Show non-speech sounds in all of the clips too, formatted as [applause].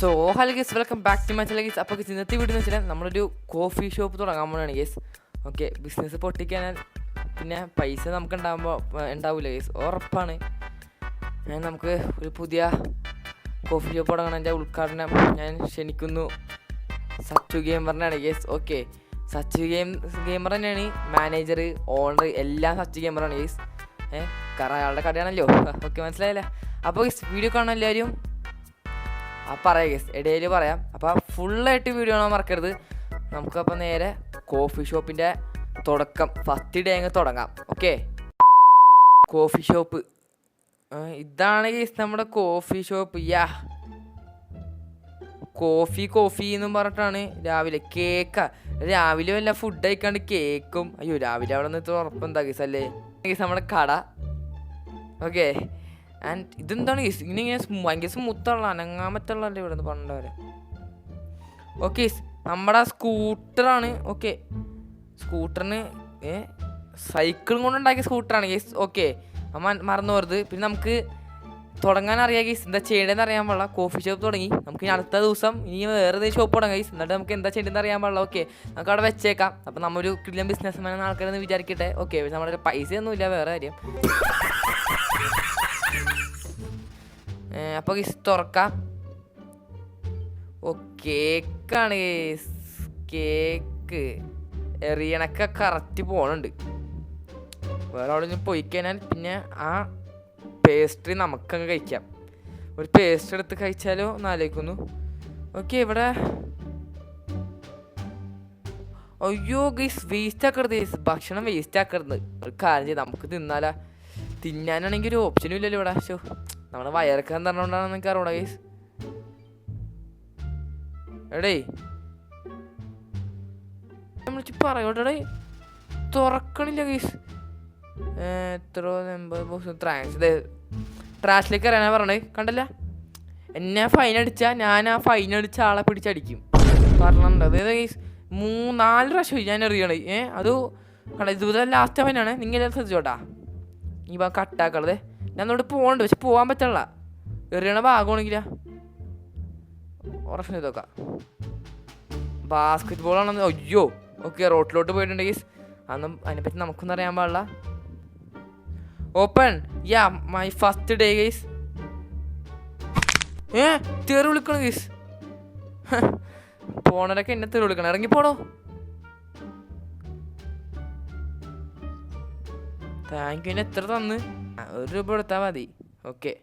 So hello guys welcome back to my channel guys അപ്പോൾ ഇന്നത്തെ വീട് എന്ന് വെച്ചാൽ നമ്മളൊരു കോഫി ഷോപ്പ് തുടങ്ങാൻ പോകുകയാണ് ഗേസ് ഓക്കെ ബിസിനസ് പൊട്ടിക്കാൻ പിന്നെ പൈസ നമുക്ക് ഉണ്ടാകുമ്പോൾ ഉണ്ടാവില്ല ഗേസ് ഉറപ്പാണ്. ഞാൻ നമുക്ക് ഒരു പുതിയ കോഫി ഷോപ്പ് തുടങ്ങണം. എന്റെ ഉദ്ഘാടനം ഞാൻ ക്ഷണിക്കുന്നു. Sachu ഗെയിമറിനാണ് guys okay Sachu game gamer തന്നെയാണ്. മാനേജർ ഓണർ എല്ലാം സച്ചു ഗെയിമറാണ് ഗേസ് ഏഹ് കാരണം അയാളുടെ കടയാണല്ലോ. [laughs] ഓക്കെ മനസ്സിലായില്ലേ? അപ്പോൾ ഗേസ് വീഡിയോ കാണാൻ എല്ലാവരും ആ പറയാം ഗസ് ഇടയിൽ പറയാം. അപ്പോൾ ഫുള്ളായിട്ട് വീഡിയോ കാണാൻ മറക്കരുത്. നമുക്കപ്പോൾ നേരെ കോഫി ഷോപ്പിന്റെ തുടക്കം. ഫസ്റ്റ് ഡേ അങ്ങ് തുടങ്ങാം. ഓക്കെ കോഫി ഷോപ്പ് ഇതാണ് ഗീസ് നമ്മുടെ coffee shop yeah coffee coffee എന്നും പറഞ്ഞിട്ടാണ് രാവിലെ കേക്ക. രാവിലെ വല്ല ഫുഡ് കഴിക്കാണ്ട് കേക്കും. അയ്യോ രാവിലെ അവിടെ നിന്ന് ഉറപ്പെന്താ ഗീസ് അല്ലേ? ഗീസ് നമ്മുടെ കട. ഓക്കെ ആൻഡ് ഇതെന്താണ്? ഇങ്ങനെ ഇങ്ങനെ ഭയങ്കര സ്മൂത്തുള്ള അനങ്ങാൻ പറ്റുള്ളല്ലേ ഇവിടെ നിന്ന് പണ്ടവരെ ഓക്കെ നമ്മുടെ സ്കൂട്ടറാണ്. ഓക്കെ സ്കൂട്ടറിന് ഏ സൈക്കിളും കൊണ്ടുണ്ടാക്കിയ സ്കൂട്ടറാണ് ഗീസ് ഓക്കെ മറന്നു പോരുത്. പിന്നെ നമുക്ക് തുടങ്ങാൻ അറിയാം ഗീസ് എന്താ ചെയ്യേണ്ടതെന്ന് അറിയാൻ പാടില്ല. കോഫി ഷോപ്പ് തുടങ്ങി. നമുക്ക് ഇനി അടുത്ത ദിവസം ഇനി വേറെ ഏതെങ്കിലും ഷോപ്പ് തുടങ്ങാം ഗീസ് എന്നിട്ട് നമുക്ക് എന്താ ചെയ്യേണ്ടതെന്ന് അറിയാൻ പാടില്ല. ഓക്കെ നമുക്ക് അവിടെ വെച്ചേക്കാം. അപ്പം നമ്മൊരു കിടിലൻ ബിസിനസ് മാൻ ആൾക്കാരെന്ന് വിചാരിക്കട്ടെ. ഓക്കെ നമ്മുടെ നമ്മുടെ പൈസയൊന്നുമില്ല വേറെ കാര്യം. [laughs] അപ്പോൾ ഗീസ് തുറക്കാം. ഓ കേക്കാണ് ഗീസ് കേക്ക്. എറിയണൊക്കെ കറക്റ്റ് പോണുണ്ട്. വേറെ അവിടെ നിന്ന് പോയി കഴിഞ്ഞാൽ പിന്നെ ആ പേസ്ട്രി നമുക്കങ്ങ് കഴിക്കാം. ഒരു പേസ്റ്റ് എടുത്ത് കഴിച്ചാലോ എന്ന് ആലോചിക്കുന്നു. ഓക്കെ ഇവിടെ. അയ്യോ ഗൈസ് വേസ്റ്റ് ആക്കരുത് ഗൈസ് ഭക്ഷണം വേസ്റ്റ് ആക്കരുത്. ഒരു കാര്യം ചെയ്ത് നമുക്ക് തിന്നാലാ. തിന്നാനാണെങ്കിൽ ഒരു ഓപ്ഷനും ഇല്ലല്ലോ ഇവിടെ. ഷോ നമ്മുടെ വയറക്കാൻ തരണോണ്ടാണ് നിങ്ങൾക്ക് അറിയണോ ഗൈസ് എടേ വിളിച്ച് പറയോട്ടെ തുറക്കണില്ല ഗൈസ് എത്ര ട്രാൻസ് ട്രാഷിലേക്ക് അറിയാനാ പറഞ്ഞത് കണ്ടല്ല? എന്നെ ഫൈൻ അടിച്ചാൽ ഞാൻ ആ ഫൈൻ അടിച്ച ആളെ പിടിച്ചടിക്കും അതായത് ഗൈസ് മൂന്നാൽ പ്രാവശ്യം ഞാൻ എറിയണേ ഏഹ് അത് കണ്ട? ഇതുപോലെ ലാസ്റ്റ് ഫൈനാണ് നിങ്ങൾ ശ്രദ്ധിച്ചോട്ടാ. ഈ വാ കട്ടാക്കളത് ഞാൻ എന്നോട് പോകണ്ട് പക്ഷെ പോകാൻ പറ്റണില്ല. എറിയണ ഭാഗമാണെങ്കിലാ. ഉറഫിന് ഇതൊക്കെ. ബാസ്കറ്റ് ബോൾ ആണെന്ന് അയ്യോ ഓക്കെ റോട്ടിലോട്ട് പോയിട്ടുണ്ടെങ്കിൽ അന്ന് അതിനെപ്പറ്റി നമുക്കൊന്നും അറിയാൻ പാടില്ല. Open yeah my first day guys ഏ തെറി വിളിക്കണം ഗൈസ് പോണരൊക്കെ എന്നെ തെറി വിളിക്കണം. ഇറങ്ങി താങ്ക് യു എന്നെ എത്ര തന്ന്? ഒരു രൂപ കൊടുത്താൽ മതി. ഓക്കെ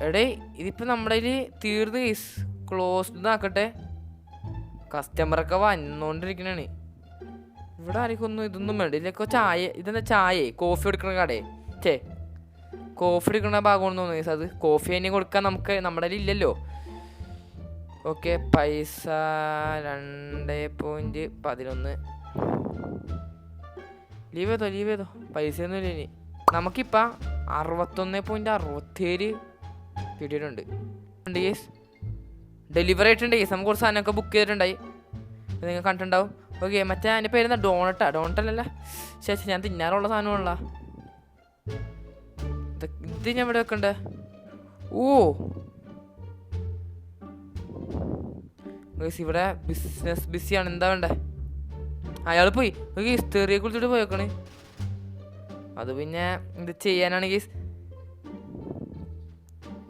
എടേ ഇതിപ്പോ നമ്മുടെ തീർന്നു കേസ് ക്ലോസ്ഡ് ആക്കട്ടെ. കസ്റ്റമറൊക്കെ വന്നോണ്ടിരിക്കണാണ്. ഇവിടെ ആർക്കൊന്നും ഇതൊന്നും വേണ്ട. ഇതിലൊക്കെ ചായ ഇതെന്താ ചായ? കോഫി എടുക്കണ കടേ. ചേ കോഫി എടുക്കുന്ന ഭാഗമാണെന്ന് തോന്നുന്നു. അത് കോഫി തന്നെ കൊടുക്കാൻ നമുക്ക് നമ്മുടെ ഇല്ലല്ലോ. ഓക്കെ പൈസ രണ്ട് പോയിന്റ് പതിനൊന്ന്. ലീവ് ചെയ്തോ ലീവ് ചെയ്തോ? പൈസ ഒന്നും ഇല്ല ഇനി. നമുക്കിപ്പം അറുപത്തൊന്ന് പോയിന്റ് അറുപത്തേഴ് കിട്ടിയിട്ടുണ്ട്. ഉണ്ട് കേസ് ഡെലിവറി ആയിട്ടുണ്ട് കേസ് നമുക്ക് കുറച്ച് സാധനമൊക്കെ ബുക്ക് ചെയ്തിട്ടുണ്ടായി. നിങ്ങൾ കണ്ടിട്ടുണ്ടാവും. ഓക്കെ മറ്റേ അതിന്റെ പേരെന്താ? ഡോണട്ടാ ഡോണട്ടല്ലല്ല ശേഷം ഞാൻ തിന്നാറുള്ള സാധനമാണല്ലോ. ഇത് ഞാൻ ഇവിടെ വെക്കണ്ടേ? ഓ. ഇവിടെ ബിസിനസ് ബിസിയാണ് എന്താ വേണ്ടേ? അയാൾ പോയി. ഗീസ് തെറിയെ കുറിച്ചിട്ട് പോയേക്കണേ. അത് പിന്നെ ഇത് ചെയ്യാനാണ് ഗീസ്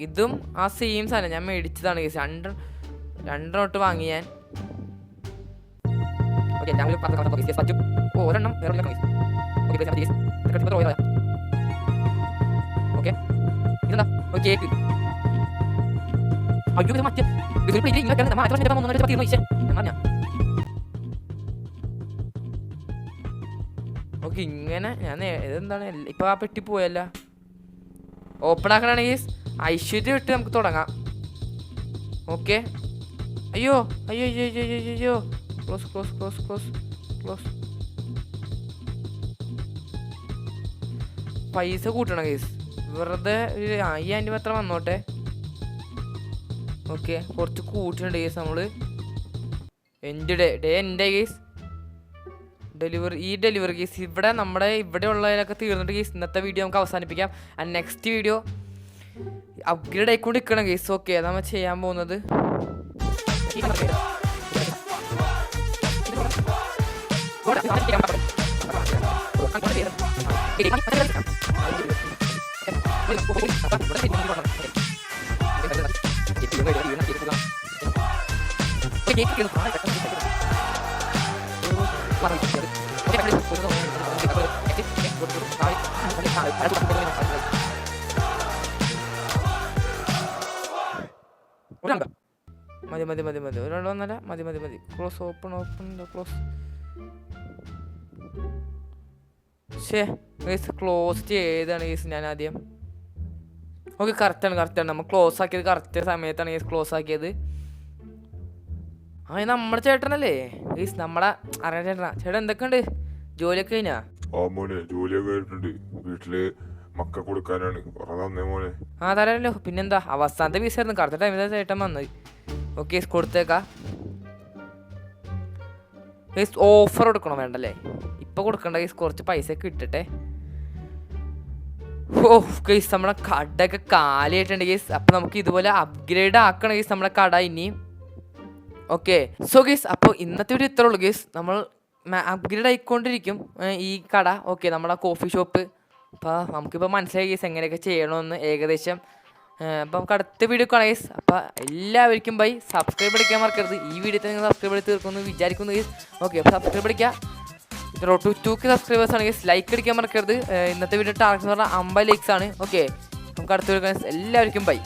ഇതും ആ സെയിം സാധനം. ഞാൻ മേടിച്ചതാണ് ഗീസ് രണ്ട് രണ്ടെണ്ണം തൊട്ട് വാങ്ങി ഞാൻ. ഓക്കെ ഞാൻ ഓ ഒരെണ്ണം വേറെ ഓക്കെ ഇതെന്താ ഒരു കേക്ക് അയ്യോ ഇത് മറ്റേ ഇത് പ്ലേറ്റ് ഇങ്ങനെ കിടന്ന് മാറ്റി വെച്ചിട്ട് മൂന്ന് പത്ത് ഇരുന്ന് ഞാൻ പറഞ്ഞ ഓക്കെ ഇങ്ങനെ ഞാൻ ഇതെന്താണ് ഇപ്പൊ ആ പെട്ടി പോയല്ല ഓപ്പൺ ഐശ്വര്യം ഇട്ട് നമുക്ക് തുടങ്ങാം ഓക്കെ അയ്യോ അയ്യോ അയ്യോ അയ്യോ അയ്യോ അയ്യോ close close close close close പൈസ കൂട്ടണം കേസ് വെറുതെ ആ ഈ ആന്റി മാത്രം വന്നോട്ടെ. ഓക്കെ കുറച്ച് കൂട്ടിട്ടുണ്ട് കേസ് നമ്മൾ എന്റെ ഡേ ഡേ എന്റെ കേസ് ഡെലിവറി ഈ ഡെലിവറി കേസ് ഇവിടെ നമ്മുടെ ഇവിടെ ഉള്ളതിലൊക്കെ തീർന്നിട്ട് കേസ് ഇന്നത്തെ വീഡിയോ നമുക്ക് അവസാനിപ്പിക്കാം. ആൻഡ് നെക്സ്റ്റ് വീഡിയോ അപ്ഗ്രേഡ് ആയിക്കൊണ്ട് നിൽക്കണം കേസ് ഓക്കെ നമ്മൾ ചെയ്യാൻ പോകുന്നത്. മതി മതി മതി മതി. ഒരാൾ വന്നല്ല. മതി മതി മതി. ക്ലോസ് ഓപ്പൺ ഓപ്പൺ ക്ലോസ് ഷേ ക്ലോസ് ചെയ്താണ് ഞാൻ ആദ്യം. ഓക്കെ കറക്റ്റാണ് ആണ് നമ്മൾ ക്ലോസ് ആക്കിയത് കറക്റ്റ് സമയത്താണ് ഗൈസ് ക്ലോസ് ആക്കിയത്. ആ നമ്മുടെ ചേട്ടനല്ലേ? ഗൈസ് നമ്മളെ അറിയാൻ ചേട്ടനാ. ചേട്ടൻ എന്തൊക്കെയുണ്ട്? ജോലിയൊക്കെ കഴിഞ്ഞാ? ആ മോനെ ജോലിയൊക്കെ ആയിട്ടുണ്ട് വീട്ടിൽ മക്ക കൊടുക്കാനാണ്. പറ മോനെ. ആ തരാമല്ലോ പിന്നെന്താ? അവസാനത്തെ പീസ് ആയിരുന്നു. കറക്റ്റ് ടൈമിൽ ചേട്ടൻ വന്നത്. ഓക്കെ കൊടുത്തേക്കാ. ഗൈസ് ഓഫർ കൊടുക്കണം വേണ്ടല്ലേ? ഇപ്പൊ കൊടുക്കണ്ട ഗൈസ് കുറച്ച് പൈസ ഒക്കെ ഇട്ടിട്ടെ. ഓ ഗൈസ് നമ്മുടെ കടയൊക്കെ കാലിയായിട്ടുണ്ട് ഗൈസ് അപ്പൊ നമുക്ക് ഇതുപോലെ അപ്ഗ്രേഡ് ആക്കണം ഗൈസ് നമ്മുടെ കട ഇനിയും ഓക്കെ സോ ഗൈസ് അപ്പോൾ ഇന്നത്തെ ഒരു ഇത്ര ഉള്ളൂ ഗൈസ് നമ്മൾ അപ്ഗ്രേഡ് ആയിക്കൊണ്ടിരിക്കും ഈ കട. ഓക്കെ നമ്മുടെ കോഫി ഷോപ്പ് അപ്പോൾ നമുക്കിപ്പോൾ മനസ്സിലായി ഗൈസ് എങ്ങനെയൊക്കെ ചെയ്യണമെന്ന് ഏകദേശം. അപ്പോൾ നമുക്ക് അടുത്ത വീഡിയോ കാണാം ഗൈസ് അപ്പോൾ എല്ലാവർക്കും ബൈ സബ്സ്ക്രൈബ് അടിക്കാൻ മറക്കരുത്. ഈ വീഡിയോ നിങ്ങൾ സബ്സ്ക്രൈബ് ചെയ്ത് തീർക്കുമെന്ന് വിചാരിക്കുന്നു ഗൈസ് ഓക്കെ അപ്പോൾ സബ്സ്ക്രൈബ് അടിക്കുക. Road to two K subscribers ആണെങ്കിൽ ലൈക്ക് അടിക്കാൻ മറക്കരുത്. ഇന്നത്തെ വീഡിയോ ടാർഗറ്റ് എന്ന് പറഞ്ഞാൽ അമ്പത് ലൈക്സ് ആണ്. ഓക്കെ നമുക്ക് അടുത്ത വീഡിയോ എല്ലാവർക്കും ബൈ